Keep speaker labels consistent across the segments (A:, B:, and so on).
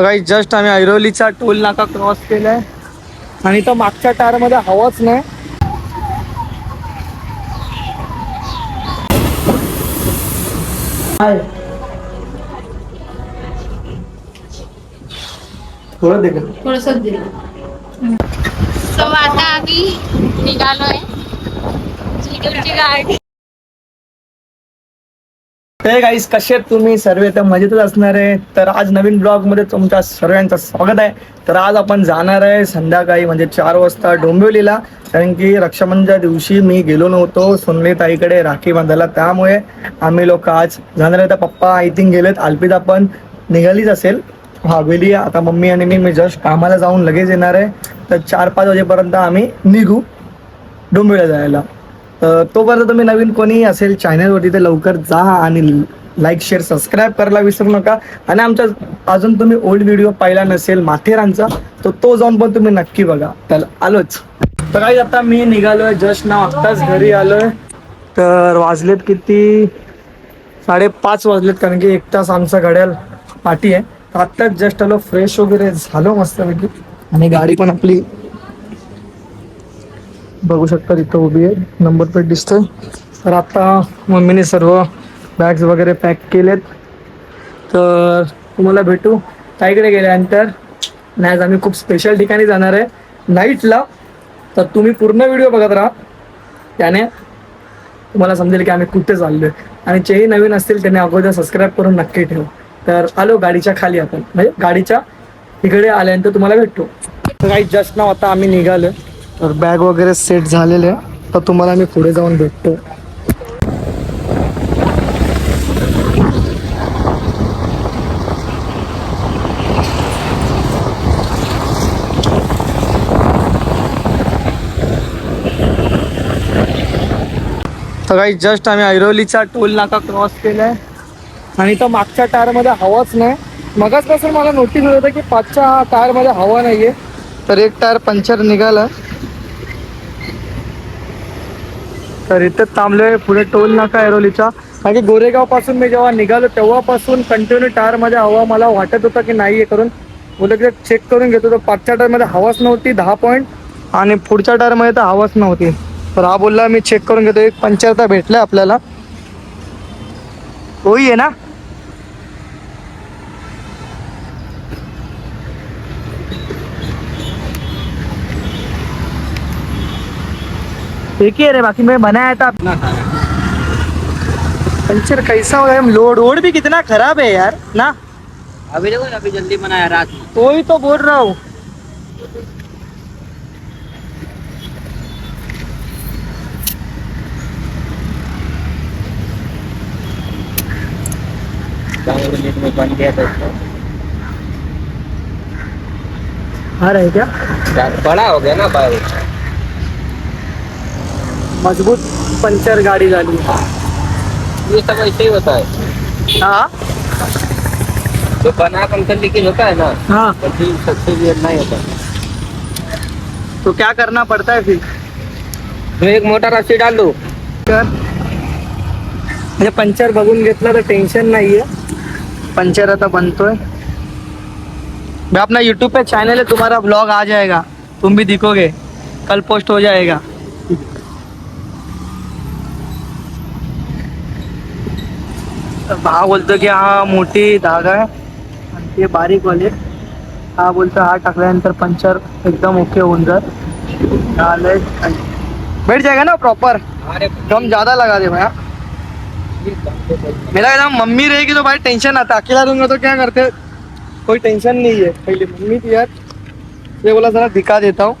A: सकाळी जस्ट आम्ही ऐरोलीचा टोल नाका क्रॉस केलाय. आणि तो मागच्या टायरमध्ये हवाच नाही. आहे. थोडं दे का
B: थोडस सो आता आम्ही निघालोय. झिडूची गाडी.
A: ते गाईस कसे आहेत तुम्ही? सर्व तर मजेतच असणार आहे. तर आज नवीन ब्लॉगमध्ये तुमच्या सर्वांचं स्वागत आहे. तर आज आपण जाणार आहे संध्याकाळी म्हणजे चार वाजता डोंबिवलीला. कारण की रक्षाबंधनच्या दिवशी मी गेलो नव्हतो सोनली ताईकडे राखी बांधायला त्यामुळे आम्ही लोक आज जाणार आहे. तर पप्पा आय थिंक गेलेत. अल्पिता पण निघालीच असेल. हा गेली आता मम्मी आणि मी मी जस्ट कामाला जाऊन लगेच येणार आहे. तर चार पाच वाजेपर्यंत आम्ही निघू डोंबिवलीला जायला. तोपर्यंत तुम्ही नवीन कोणी असेल चॅनलवरती ते लवकर जा आणि लाईक शेअर सबस्क्राईब करायला विसरू नका. आणि आमचा अजून तुम्ही ओल्ड व्हिडिओ पाहिला नसेल माथेरानचा तर तो जाऊन पण तुम्ही नक्की बघा. तर आलोच. तर काही आता मी निघालोय जस्ट ना आत्ताच घरी आलोय. तर वाजलेत किती? साडेपाच वाजलेत कारण की एक तास आमचा घड्याल पाठी आहे. तर आत्ताच जस्ट आलो फ्रेश वगैरे झालो मस्तपैकी. आणि गाडी पण आपली बघू शकता तिथं उभी आहे. नंबर प्लेट दिसतोय. तर आता मम्मीने सर्व बॅग्स वगैरे पॅक केलेत. तर तुम्हाला भेटू. ताईकडे गेल्यानंतर नाही आज आम्ही खूप स्पेशल ठिकाणी जाणार आहे. नाईटला तर तुम्ही पूर्ण व्हिडिओ बघत राहा. त्याने तुम्हाला समजेल की आम्ही कुठे चाललो आहे आणि जेही नवीन असतील त्याने अगोदर सबस्क्राईब करून नक्की ठेव. तर आलो गाडीच्या खाली आपण. म्हणजे गाडीच्या इकडे आल्यानंतर तुम्हाला भेटतो. तर काही जस्ट नाव आता आम्ही निघालो तर बॅग वगैरे सेट झालेले आहे. तर तुम्हाला मी पुढे जाऊन भेटतो. तर काही जस्ट आम्ही ऐरोलीचा टोल नाका क्रॉस केलाय. आणि तो मागच्या टायरमध्ये हवाच नाही. मगाचपासून मला नोटीस होत होतं की पाचच्या टायरमध्ये हवा नाहीये. तर एक टायर पंक्चर निघाला. तर इथे थांबलोय पुढे टोल नाका ऐरोलीचा. कारण की गोरेगावपासून मी जेव्हा निघालो तेव्हापासून कंटिन्यू टायरमध्ये हवा मला वाटत होता की नाहीये करून. उलट चेक करून घेतो तर पाचच्या टायरमध्ये हवाच नव्हती दहा पॉईंट आणि पुढच्या टायरमध्ये तर हवाच नव्हती. तर हा बोलला मी चेक करून घेतो एक पंक्चर तर भेटलाय आपल्याला. तोही आहे ना? एक ही है बाकी मैं बनाया था। अपना पंचर कैसा हो गया लोड रोड भी कितना खराब है यार ना?
C: अभी देखो अभी जल्दी बनाया रात
A: तो ही तो बोल रहा हूँ।
C: में बन गया था इसको।
A: आ रहा है क्या?
C: बड़ा हो गया ना बाइक
A: मज़बूत पंचर गाड़ी झाली.
C: ये सब ऐसे ही होता है.
A: हाँ.
C: तो बना पंखा लेकिन होता है ना?
A: हाँ.
C: कभी सबसे ये नहीं होता.
A: तो क्या करना पड़ता है फिर?
C: तो एक मोटा रस्सी डाल दो.
A: कर. म्हणजे पंचर बघून घेतलं तर टेन्शन नाहीये. पंचर आता बनतोय. मैं अपना यूट्यूब पे चैनल है तुम्हारा ब्लॉग आ जाएगा. तुम भी दिखोगे. कल पोस्ट हो जाएगा. हा, बोलतो की हा मोठी धागा आहे आणि ते बारीक वाले। हा, बोलतो हा टाकल्यानंतर पंचर, एकदम ओके होऊन जात बैठ जाएगा ना प्रॉपर कम ज़्यादा लगा दे भैया। मेरा एकदम मम्मी रहेगी तो भाई टेंशन आता अकेला रहूँगा तो क्या करते? कोई टेंशन नहीं है। पहले मम्मी थी यार। ये बोला, जरा दिखा देता हूँ।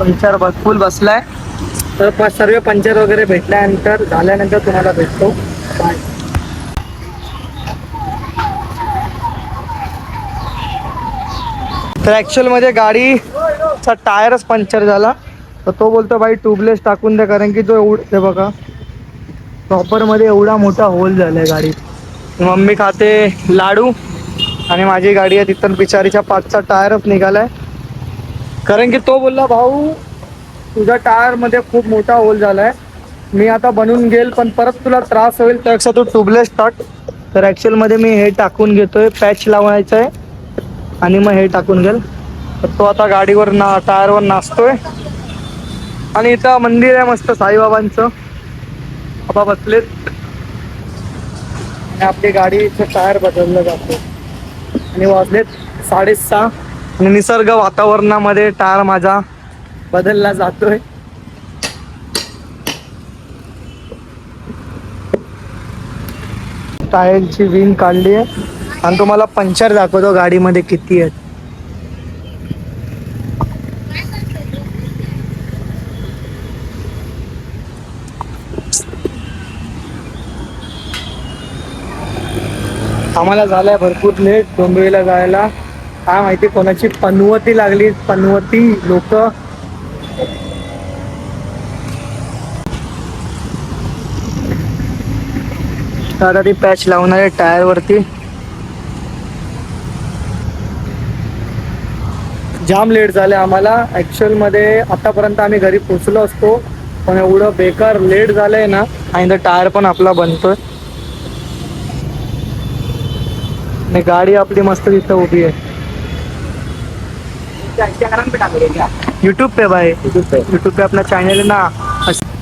A: पंचर बस फुल बसलाय. तर सर्व पंचर वगैरे भेटल्यानंतर झाल्यानंतर तुम्हाला भेटतो. बाय तर ॲक्च्युअलमध्ये गाडीचा टायरच पंक्चर झाला. तर तो बोलतो भाई ट्यूबलेस टाकून द्या कारण की तो एवढ ते बघा. प्रॉपरमध्ये एवढा मोठा होल झाला आहे गाडीत. मम्मी खाते लाडू आणि माझी गाडी आहे तिथं. बिचारीच्या पाचचा टायरच निघालाय. कारण की तो बोलला भाऊ तुझ्या टायरमध्ये खूप मोठा होल झालाय. मी आता बनून घेईल पण परत तुला त्रास होईल त्यापेक्षा तू ट्यूबलेस टाक तर ऍक्च्युअलमध्ये मी हे टाकून घेतोय पॅच लावायचं आहे आणि मग हे टाकून घेईल. तर तो आता गाडीवर ना टायरवर नाचतोय. आणि इथं मंदिर आहे मस्त साईबाबांचं. बाबा बसलेत. आणि आपली गाडीचं टायर बदललं जातो आणि वाजलेत साडेसहा. निसर्ग वातावरणामध्ये टायर माझा बदलला जातोय. टायरची विंग काढली आहे. आणि तुम्हाला पंचर दाखवतो गाडीमध्ये किती आहेत. आम्हाला झालाय भरपूर लेट डोंबिवलीला जायला. काय माहिती कोणाची पनवती लागली पनवती लोक. आता ती पॅच लावणार आहे टायर वरती. जाम लेट झाले आम्हाला. ऍक्च्युअलमध्ये आतापर्यंत आम्ही घरी पोचलो असतो पण एवढं बेकार लेट झालंय ना आणि टायर पण आपला बनतोय. गाडी आपली मस्त तिथं उभी आहे. युट्यूब पे भाई. युट्यूब पे आपला चॅनल आहे ना.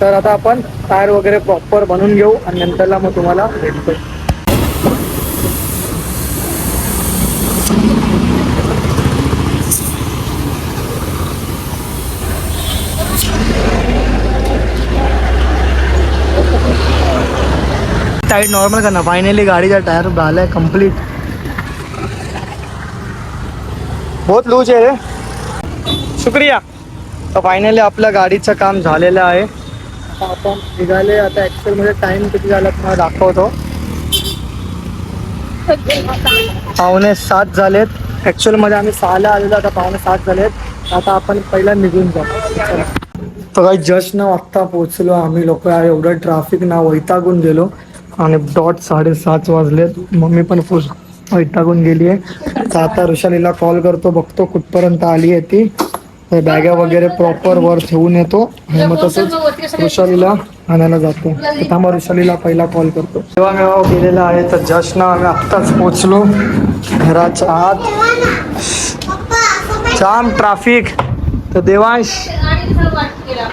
A: तर आता आपण टायर वगैरे प्रॉपर बनवून घेऊ आणि नंतरला मग तुम्हाला भेटतो टाईट नॉर्मल करणार फायनली गाडीचा टायर झालाय कंप्लीट बहुत लूज आहे रे शुक्रिया. तर फायनली आपल्या गाडीचं काम झालेलं आहे. आता आपण निघाले आता ॲक्च्युअलमध्ये मध्ये टाइम किती झाला तुम्हाला दाखवतो. पावणे सात झालेत. ऍक्च्युअलमध्ये आम्ही सहाला आलेलो आता पावणे सात झालेत. आता आपण पहिला निघून जाऊ. तर काही जस्ट ना आत्ता पोहोचलो आम्ही लोक. एवढं ट्रॅफिक ना वैतागून गेलो. आणि डॉट साडेसात वाजलेत. मम्मी पण फुल वैतागून गेली आहे तर आता ऋषालीला कॉल करतो बघतो कुठपर्यंत आली आहे ती. तर बॅगा वगैरे प्रॉपर वर ठेवून येतो. आणि मग तसंच ऋषालीला आणायला जातो. थांबा ऋषालीला पहिला कॉल करतो. तेव्हा मेवा गेलेला आहे तर जस्ट ना आम्ही आत्ताच पोहोचलो. घराच्या आत. जाम ट्रॅफिक तर देवांश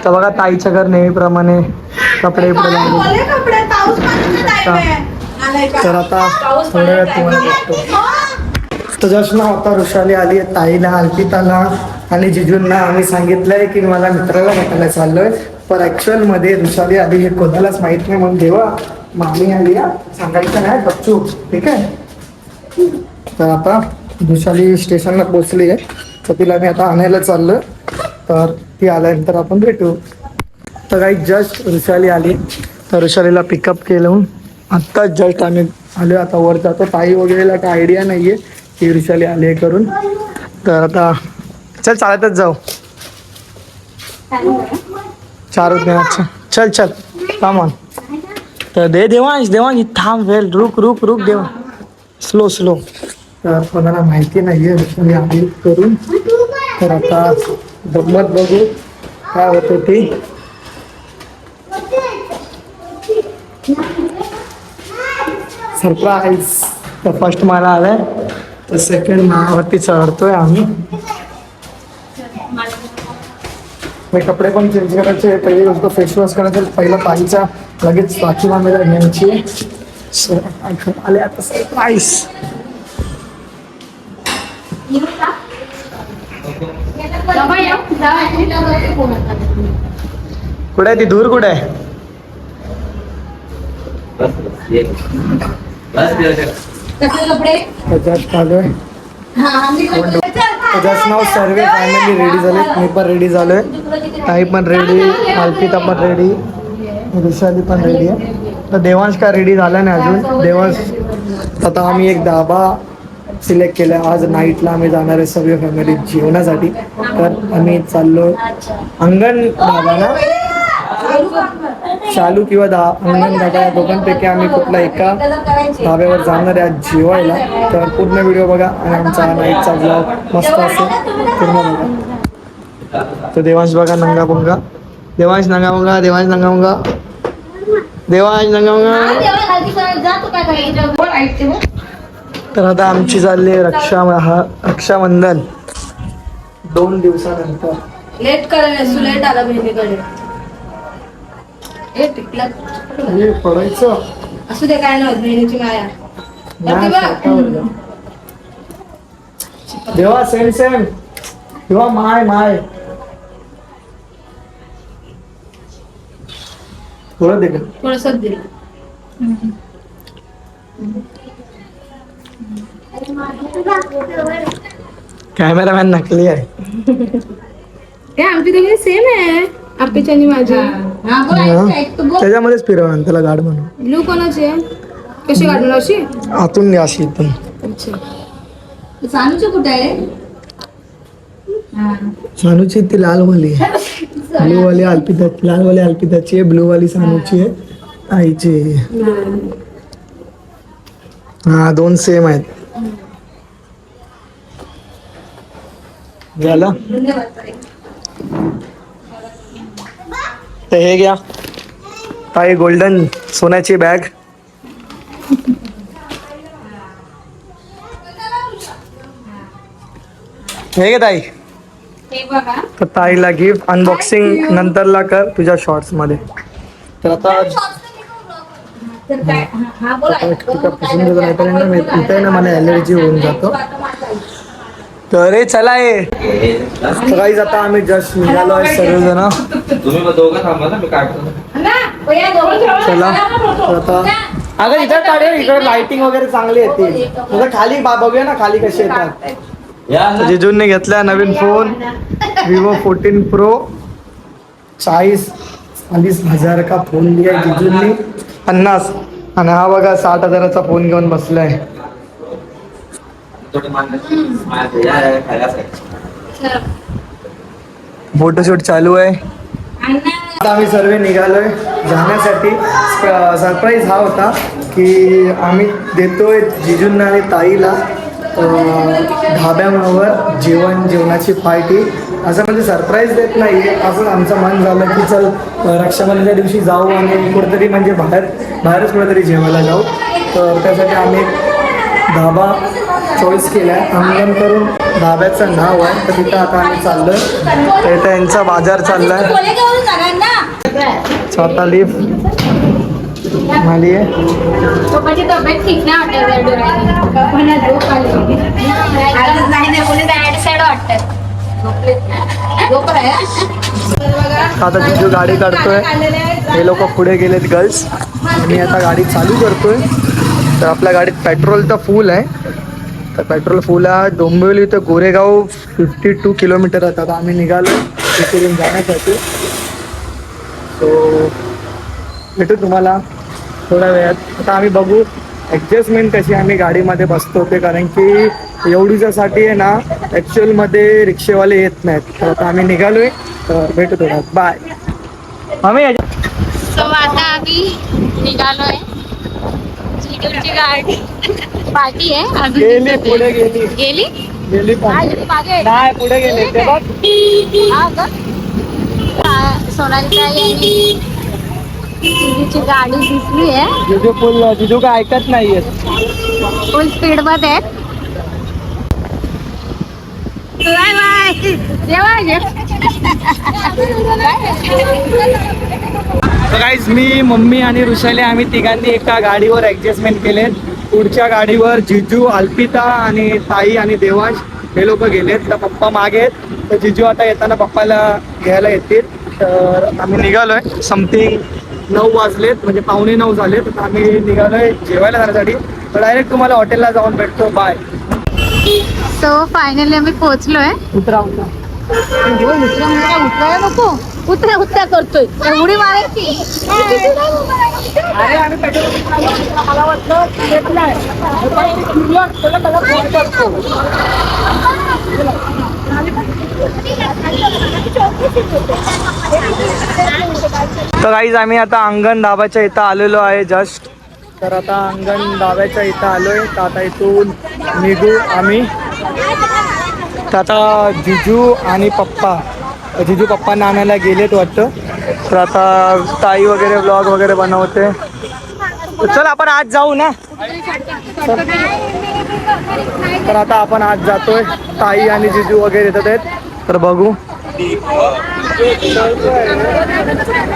A: तर बघा ताईच्या घर नेहमीप्रमाणे कपडे तर आता थोड्या वेळात तुम्हाला भेटतो. तर जस्ट ना आता ऋषाली आली आहे ताईला अर्पिताला. आणि जिजूंना आम्ही सांगितलंय की मला मित्राला भेटायला चाललोय. पण ऍक्च्युअलमध्ये ऋषाली आली हे कोणालाच माहीत नाही म्हणून देवा मामी आली सांगायचं नाही बच्चू ठीक आहे? तर आता ऋषाली स्टेशनला पोहोचली आहे. तर तिला मी आता आणायला चाललोय. तर ती आल्यानंतर आपण भेटू. तर काही जस्ट ऋषाली आली. तर ऋषालीला पिकअप केलं. आत्ताच जस्ट आम्ही आलो आता वर जातो. ताई वगैरेला काय आयडिया नाही आहे की ऋषाली आली आहे करून. तर आता चल चालतच जाऊ. चार होते अच्छा. चल चल. सामान तर दे देवांश देवांश थांब वेल. रुक रुक रुक देवा. स्लो स्लो तर कोणाला माहिती नाही आहे करून. तर आता गंमत बघू. काय होतं ती. सरप्राईज तर फर्स्ट मला आलाय. तर सेकंड माळावरती चढतोय आम्ही. मी कपडे पण चेंज करायचे. पहिली गोष्ट फेस वॉश करायचं पहिला पाहिचा लगेच बाकी मामेला घ्यायची आठवण आले आता सरप्राईज कुठे आहे ती? दूर कुठे आहे? त्याच्यात आलोय. जस्ट नाव सर्व फॅमिली रेडी झाले. मी पण रेडी झालोय. ताई पण रेडी अल्पिता पण रेडी विशाली पण रेडी आहे. तर देवांश काय रेडी झाला नाही अजून. देवांश आता आम्ही एक धाबा सिलेक्ट केला आज नाईटला आम्ही जाणार आहे सर्व फॅमिली जेवणासाठी. तर आम्ही चाललो अंगण धाबा चालू किंवा दा अंगण धाबा या दोघांपैकी आम्ही कुठला एका धाब्यावर जाणार आहे जेवायला. तर पूर्ण व्हिडिओ बघा आणि आमचा नाईटचा ब्लॉग मस्त असेल. पूर्ण बघा. तर देवांश बघा नंगा पुंगा. देवांश नंगा मुंगा देवांश नंगा मुंगा देवांश नंगा मुंगा. तर आता आमची चालली आहे रक्षा हा रक्षाबंधन. दोन दिवसानंतर.
B: लेट करायला लेट आला बहिणीकडे. ए टिकला.
A: हे पडायचं.
B: असू दे काय नव्हत बहिणीची माया.
A: देवा. सेम सेम देवा माय माय. थोडं दे गं.
B: थोडस दिल
A: कॅमेरामॅन नकली आहे.
B: हे आमची दोघी सेम आहे? आप्पीची आणि माझी.
A: हा. त्याच्यामध्येच फिरवणार त्याला गाड म्हणून
B: ब्लू कोणाची आहे? कशी काढून अशी?
A: आतून घ्या अशी
B: अच्छा. सानूची कुठे आहे?
A: सानूची ती लालवाली आहे. ब्लू वाली अल्पिता लालवाली अल्पिताची आहे ब्लू वाली सानूची आहे आईची. हा दोन सेम आहेत. झालं? तर हे घ्या ताई गोल्डन सोन्याची बॅग हे घे ताई. तर ताईला गिफ्ट अनबॉक्सिंग नंतरला कर तुझ्या शॉर्ट्समध्ये. तर आता इथे ना मला ॲलर्जी होऊन जातो. तर रे चला ये. तर काहीच आता आम्ही जस्ट निघालो आहे सर्वजण.
C: तुम्ही मग दोघं थांबा ना मी काढतो
A: चला. तर आता अगं इकडे काढूया इकडे लाइटिंग वगैरे चांगली येते आता खाली बा- बघूया ना खाली कसे येतात.
C: या.
A: जिजूंनी घेतला नवीन फोन विवो फोर्टीन प्रो चाळीस चाळीस हजार का फोन दिया जिजूंनी. पन्नास. आणि हा बघा साठ हजाराचा फोन घेऊन बसलाय.
C: थोडे.
A: फोटोशूट चालू आहे. आता आम्ही सर्व निघालोय. जाण्यासाठी सरप्राईज हा होता की आम्ही देतोय जिजूंना आणि ताईला ढाब्यावर जेवण जेवणाची पार्टी. असं म्हणजे सरप्राईज देत नाही असं आमचं मन झालं की चल रक्षाबंधनच्या दिवशी जाऊ आणि कुठेतरी म्हणजे बाहेर बाहेरच कुठेतरी जेवायला जाऊ. तर त्यासाठी आम्ही ढाबा चॉईस केला आहे अंगण करून धाब्याचं नाव आहे. तर तिथं आता आम्ही चाललं तर त्यांचा बाजार चाललाय. स्वतः लिफ्ट आहे
B: आहे
A: आता जिजू गाडी काढतोय. हे लोक पुढे गेलेत गर्ल्स मी आता गाडी चालू करतोय. तर आपल्या गाडीत पेट्रोल तर फुल आहे. तर पेट्रोल फुल आहे. डोंबिवली ते गोरेगाव फिफ्टी टू किलोमीटर आहे. आता आम्ही निघालो तिकडून जाण्यासाठी. सो भेटू तुम्हाला थोड्या वेळात. आता आम्ही बघू ॲडजस्टमेंट कशी आम्ही गाडीमध्ये बसतो ते. कारण की एवढीच्यासाठी आहे ना ॲक्च्युअलमध्ये रिक्षेवाले येत नाहीत. तर आता आम्ही निघालोय. तर भेटू थोड्यात बाय आम्ही
B: सो आता आम्ही निघालोय. झिडूची गाडी. पार्टी आहे. अजून
A: गेली
B: दिसत
A: पुढे
B: आहे.
A: गेली.
B: गेली?
A: गेली पण.
B: गेली मागे
A: नाही पुढे गेली. ते बघ.
B: हा का? गाडी दिसली आहे.
A: जिजू फुल जिजू काय ऐकत नाहीयेत
B: फुल स्पीडमध्ये आहेत. Bye bye. जेवा
A: तर मी मम्मी आणि ऋषाली आम्ही तिघांनी एका गाडीवर ऍडजस्टमेंट केलेत. पुढच्या गाडीवर जिजू अल्पिता आणि ताई आणि देवांश हे लोक गेलेत. तर पप्पा मागे आहेत. तर जिजू आता येताना पप्पाला घ्यायला येतील. तर आम्ही निघालोय. समथिंग नऊ वाजलेत म्हणजे पावणे नऊ झालेत. तर आम्ही निघालोय जेवायला जाण्यासाठी तर डायरेक्ट तुम्हाला हॉटेलला जाऊन भेटतो. बाय
B: सो फायनली आम्ही पोहोचलोय.
A: उतरा उतरा.
B: उतरा उतरायला नको. उतरा उतरा करतोय. एवढी मारायची.
A: तर काहीच आम्ही आता अंगण दाबाच्या इथं आलेलो आहे जस्ट तर आता अंगण दाब्याच्या इथं आलोय. तर आता इथून निघू आम्ही. तर आता जिजू आणि पप्पा. जिजू पप्पांना आणायला गेलेत वाटतं. तर आता ताई वगैरे ब्लॉग वगैरे बनवते. चल आपण आज जाऊ ना. तर आता आपण आज जातोय. ताई आणि जिजू वगैरे येतात आहेत. तर बघू.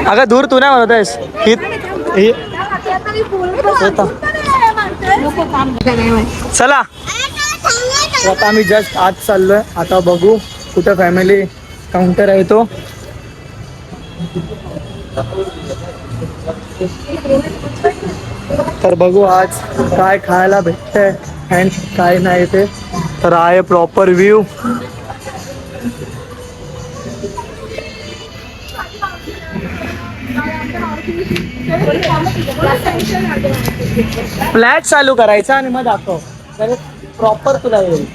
A: अगं दूर तू नाही म्हणत आहेस. ही चला. आता आम्ही जस्ट आज चाललोय. आता बघू कुठं फॅमिली काउंटर आहे तो. तर बघू आज काय खायला भेटतंय अँड काय नाही ते. तर आहे प्रॉपर व्ह्यू फ्लॅट चालू करायचा आणि मग दाखव. प्रॉपर तुला येईल.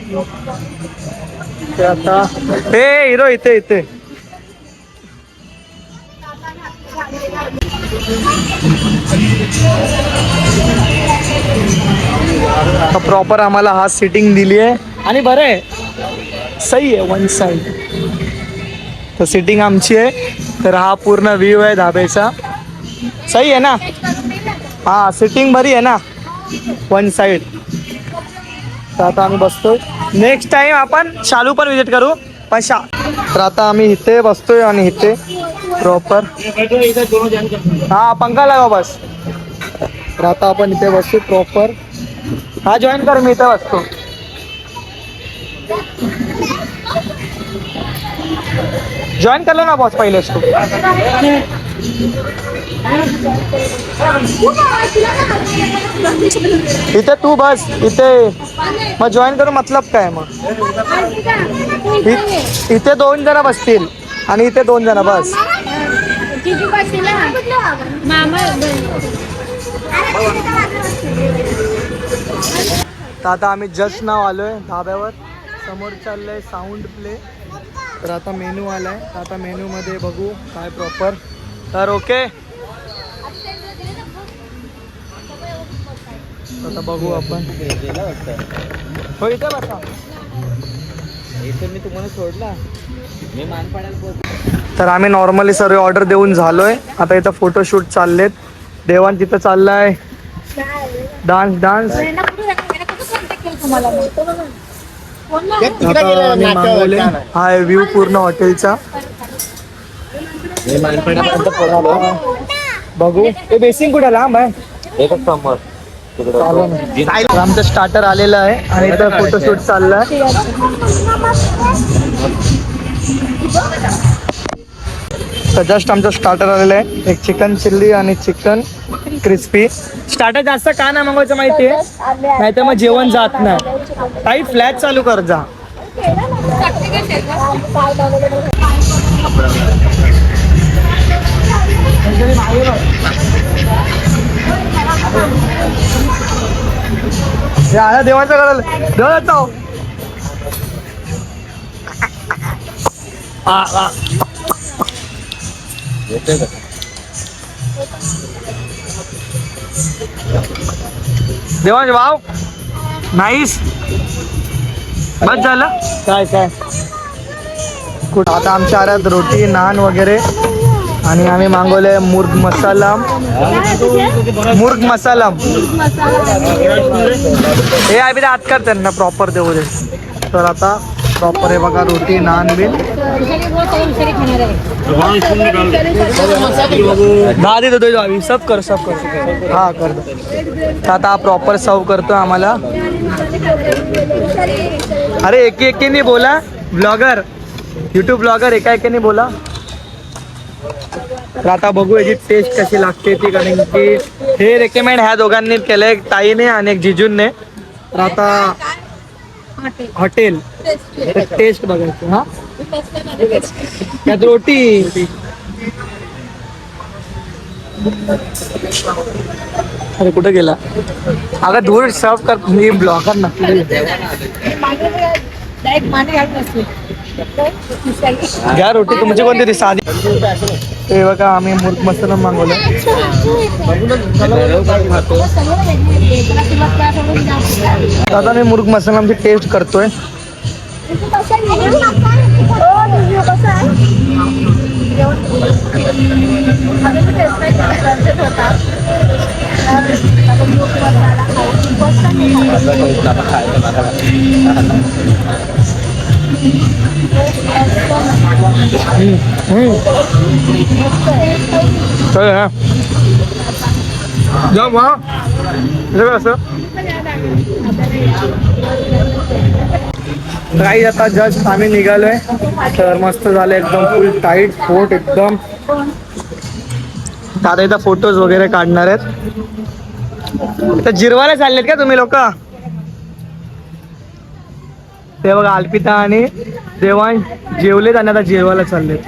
A: ते आता हे हिरो इथे इथे. प्रॉपर आम्हाला हा सिटिंग दिली आहे. आणि बरं आहे. सही आहे वन साईड तर सिटिंग आमची आहे. तर हा पूर्ण व्ह्यू आहे धाब्याचा. सही आहे ना? हा सिटिंग बरी आहे ना? वन साईड तर आता आम्ही बसतोय. नेक्स्ट टाइम आपण शालू पण विजिट करू. पण शा तर आता आम्ही इथे बसतोय आणि इथे प्रॉपर हा पंखा लावा बस. तर आता आपण इथे बसतो प्रॉपर हा जॉईन कर मी इथे बसतो. जॉईन करलो ना बॉस पहिलेच तू. इथे तू बस इथे. मग जॉईन करू मतलब काय मग? इथे दोन जण बसतील आणि इथे दोन जण बस. तर आता आम्ही जस्ट नाव आलोय धाब्यावर. समोर चाललंय साऊंड प्ले तर आता मेनू आलाय. तर आता मेनू मध्ये बघू काय प्रॉपर तर ओके. आता बघू आपण. हो इथे बसा.
C: मी तुम्हाला सोडला. मी मान पडायला
A: तर आम्ही नॉर्मली सर्व ऑर्डर देऊन झालोय. आता इथं फोटोशूट चाललेत. देवान तिथं चाललाय. डान्स डान्स आता आम्ही मागवले हा आहे. व्ह्यू पूर्ण हॉटेलचा
C: मी
A: बघू. ते बेसिंग कुठे लांब आहे.
C: एकच समोर.
A: आमचं स्टार्टर आलेलं आहे. आणि इथं फोटोशूट चाललाय तर जस्ट आमचं स्टार्टर आलेलं आहे. एक चिकन चिल्ली आणि चिकन क्रिस्पी स्टार्टर जास्त का नाही मागवायचं माहिती आहे नाही तर मग जेवण जात नाही. काही फ्लॅट चालू कर जा. आला देवाचं करायला देवाचा. आ, आ.
C: येतोय का
A: देवांश वाव नाईस. बस झालं. काय काय? कुठं आता आमच्या आऱ्यात रोटी नान वगैरे. आणि आम्ही मागवले मुर्ग मसाला. मुर्ग मसाला. हे आहे आत कर त्यांना प्रॉपर देऊ दे. तर आता प्रॉपर आहे बघा रोटी नान बिन दहा देतो दे आम्ही. सब कर सब कर हा कर तर आता प्रॉपर सर्व करतो आम्हाला. अरे एकी एकीने बोला. ब्लॉगर युट्यूब ब्लॉगर एका एकाने बोला. तर आता बघू याची टेस्ट कशी लागते ती कारण की हे रेकमेंड ह्या दोघांनी केलंय एक ताईने आणि एक जिजूनने तर आता हॉटेल. टेस्ट बघायचं हा? त्यात रोटी. अरे कुठे गेला? अगं दूर सर्व कर मी ब्लॉगर ना घ्या रोटी तुमची कोणती ती साधी. ते बघा आम्ही मूर्ख मसाला मागवलं. दादा मी मूर्ख मसाला आमची टेस्ट करतोय. कळलं वा असं काही आता जस्ट आम्ही निघालोय. तर मस्त झालं एकदम फुल टाईट फोट एकदम. आता इथं फोटोज वगैरे काढणार आहेत. तर जिरवायला चाललेत का तुम्ही लोक? ते बघा अल्पिता आणि देवांश जेवलेत आणि आता जेवायला चाललेत.